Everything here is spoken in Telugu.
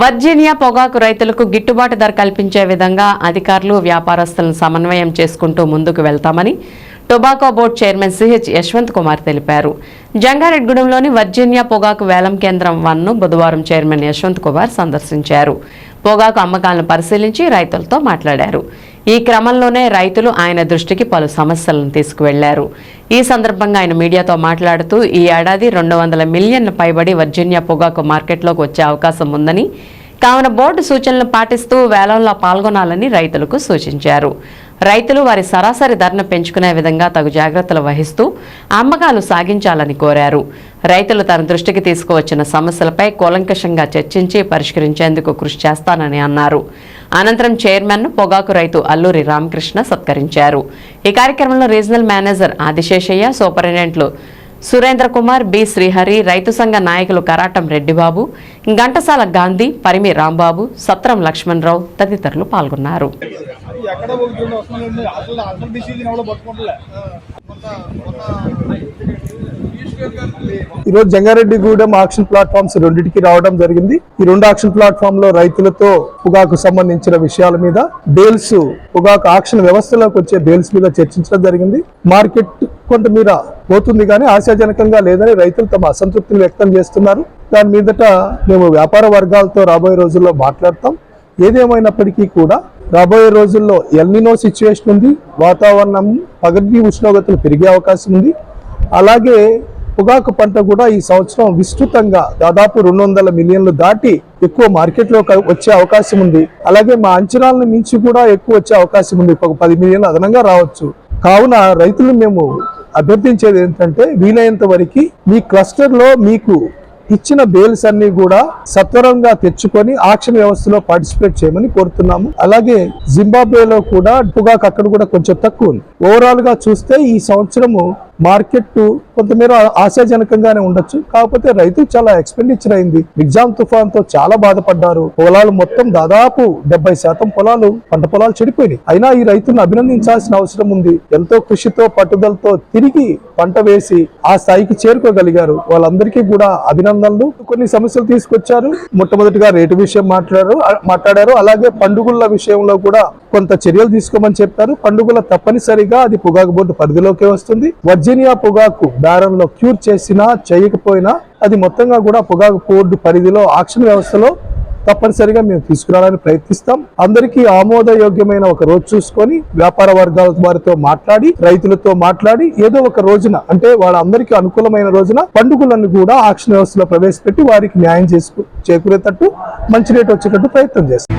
వర్జీనియా పొగాకు రైతులకు గిట్టుబాటు ధర కల్పించే విధంగా అధికారులు వ్యాపారస్తులను సమన్వయం చేసుకుంటూ ముందుకు వెళ్తామని tobacco board chairman CH Yashwant Kumar తెలిపారు. జంగారెడ్గూడెంలోని వర్జీనియా పొగాకు వేలం కేంద్రం వన్ను బుధవారం చైర్మన్ యశ్వంత్ కుమార్ సందర్శించారు. పొగాకు అమ్మకాలను పరిశీలించి రైతులతో మాట్లాడారు. ఈ క్రమంలోనే రైతులు ఆయన దృష్టికి పలు సమస్యలను తీసుకువెళ్ళారు. ఈ సందర్భంగా ఆయన మీడియాతో మాట్లాడుతూ ఈ ఏడాది రెండు వందల మిలియన్ పైబడి వర్జీనియా పొగాకు మార్కెట్లోకి వచ్చే అవకాశం ఉందని కావున బోర్డు సూచనలు పాటిస్తూ వేలంలో పాల్గొనాలని రైతులకు సూచించారు. రైతులు వారి సరాసరి ధరను పెంచుకునే విధంగా తగు జాగ్రత్తలు వహిస్తూ అమ్మకాలు సాగించాలని కోరారు. రైతులు తన దృష్టికి తీసుకువచ్చిన సమస్యలపై కూలంకషంగా చర్చించి పరిష్కరించేందుకు కృషి చేస్తానని అన్నారు. అనంతరం చైర్మన్ పొగాకు రైతు అల్లూరి రామకృష్ణ సత్కరించారు. ఈ కార్యక్రమంలో రీజనల్ మేనేజర్ ఆదిశేషయ్య సూపరింటెండెంట్లు సురేంద్ర కుమార్ బి శ్రీహరి రైతు సంఘ నాయకులు కరాటం రెడ్డిబాబు ఘంటసాల గాంధీ పరిమి రాంబాబు సత్రం లక్ష్మణరావు తదితరులు పాల్గొన్నారు. ఎక్కడ ఈరోజు జంగారెడ్డిగూడెం ఆక్షన్ ప్లాట్ఫామ్స్ రెండింటికి రావడం జరిగింది. ఈ రెండు ఆక్షన్ ప్లాట్ఫామ్లో రైతులతో పొగాకు సంబంధించిన విషయాల మీద బేల్స్ పొగాకు ఆక్షన్ వ్యవస్థలోకి వచ్చే బేల్స్ మీద చర్చించడం జరిగింది. మార్కెట్ కొంతమీర పోతుంది కానీ ఆశాజనకంగా లేదని రైతులు తమ అసంతృప్తిని వ్యక్తం చేస్తున్నారు. దాని మీదట మేము వ్యాపార వర్గాలతో రాబోయే రోజుల్లో మాట్లాడతాం. ఏదేమైనప్పటికీ కూడా రాబోయే రోజుల్లో ఎల్నినో సిచ్యువేషన్ ఉంది. వాతావరణం పగటి ఉష్ణోగ్రతలు పెరిగే అవకాశం ఉంది. అలాగే పొగాకు పంట కూడా ఈ సంవత్సరం విస్తృతంగా దాదాపు రెండు వందల మిలియన్లు దాటి ఎక్కువ మార్కెట్లో వచ్చే అవకాశం ఉంది. అలాగే మా అంచనాలను మించి కూడా ఎక్కువ వచ్చే అవకాశం ఉంది. ఒక పది మిలియన్లు అదనంగా రావచ్చు. కావున రైతులు మేము అభ్యర్థించేది ఏంటంటే వీలైనంత వరకు మీ క్లస్టర్లో మీకు ఇచ్చిన బేల్స్ అన్ని కూడా సత్వరంగా తెచ్చుకొని ఆక్షన్ వ్యవస్థలో పార్టిసిపేట్ చేయమని కోరుతున్నాము. అలాగే జింబాబ్వేలో కూడా పొగాకు అక్కడ కూడా కొంచెం తక్కువ ఉంది. ఓవరాల్గా చూస్తే ఈ సంవత్సరము మార్కెట్ కొంతమేర ఆశాజనకంగానే ఉండొచ్చు. కాకపోతే రైతులు చాలా ఎక్స్పెండిచర్ అయింది. నిజాం తుఫాన్తో చాలా బాధపడ్డారు. పొలాలు మొత్తం దాదాపు డెబ్బై శాతం పొలాలు పంట పొలాలు చెడిపోయినాయి. అయినా ఈ రైతులను అభినందించాల్సిన అవసరం ఉంది. ఎంతో కృషితో పట్టుదలతో తిరిగి పంట వేసి ఆ స్థాయికి చేరుకోగలిగారు. వాళ్ళందరికీ కూడా అభినందనలు. కొన్ని సమస్యలు తీసుకొచ్చారు. మొట్టమొదటిగా రేటు విషయం మాట్లాడారు. మాట్లాడారు. అలాగే పండుగల విషయంలో కూడా కొంత చర్యలు తీసుకోమని చెప్పారు. పండుగల తప్పనిసరిగా అది పొగాకు బోర్డు పరిధిలోకి వస్తుంది. వర్జీనియా పొగాకు బేరంలో క్యూర్ చేసినా చేయకపోయినా అది మొత్తంగా కూడా పొగాకు బోర్డు పరిధిలో ఆక్షన్ వ్యవస్థలో తప్పనిసరిగా మేము తీసుకురావడానికి ప్రయత్నిస్తాం. అందరికీ ఆమోదయోగ్యమైన ఒక రోజు చూసుకొని వ్యాపార వర్గాల వారితో మాట్లాడి రైతులతో మాట్లాడి ఏదో ఒక రోజున అంటే వాళ్ళందరికీ అనుకూలమైన రోజున పండుగలను కూడా ఆక్షన్ వ్యవస్థలో ప్రవేశపెట్టి వారికి న్యాయం చేసుకు చేకూరేటట్టు మంచి రేటు వచ్చేటట్టు ప్రయత్నం చేస్తాం.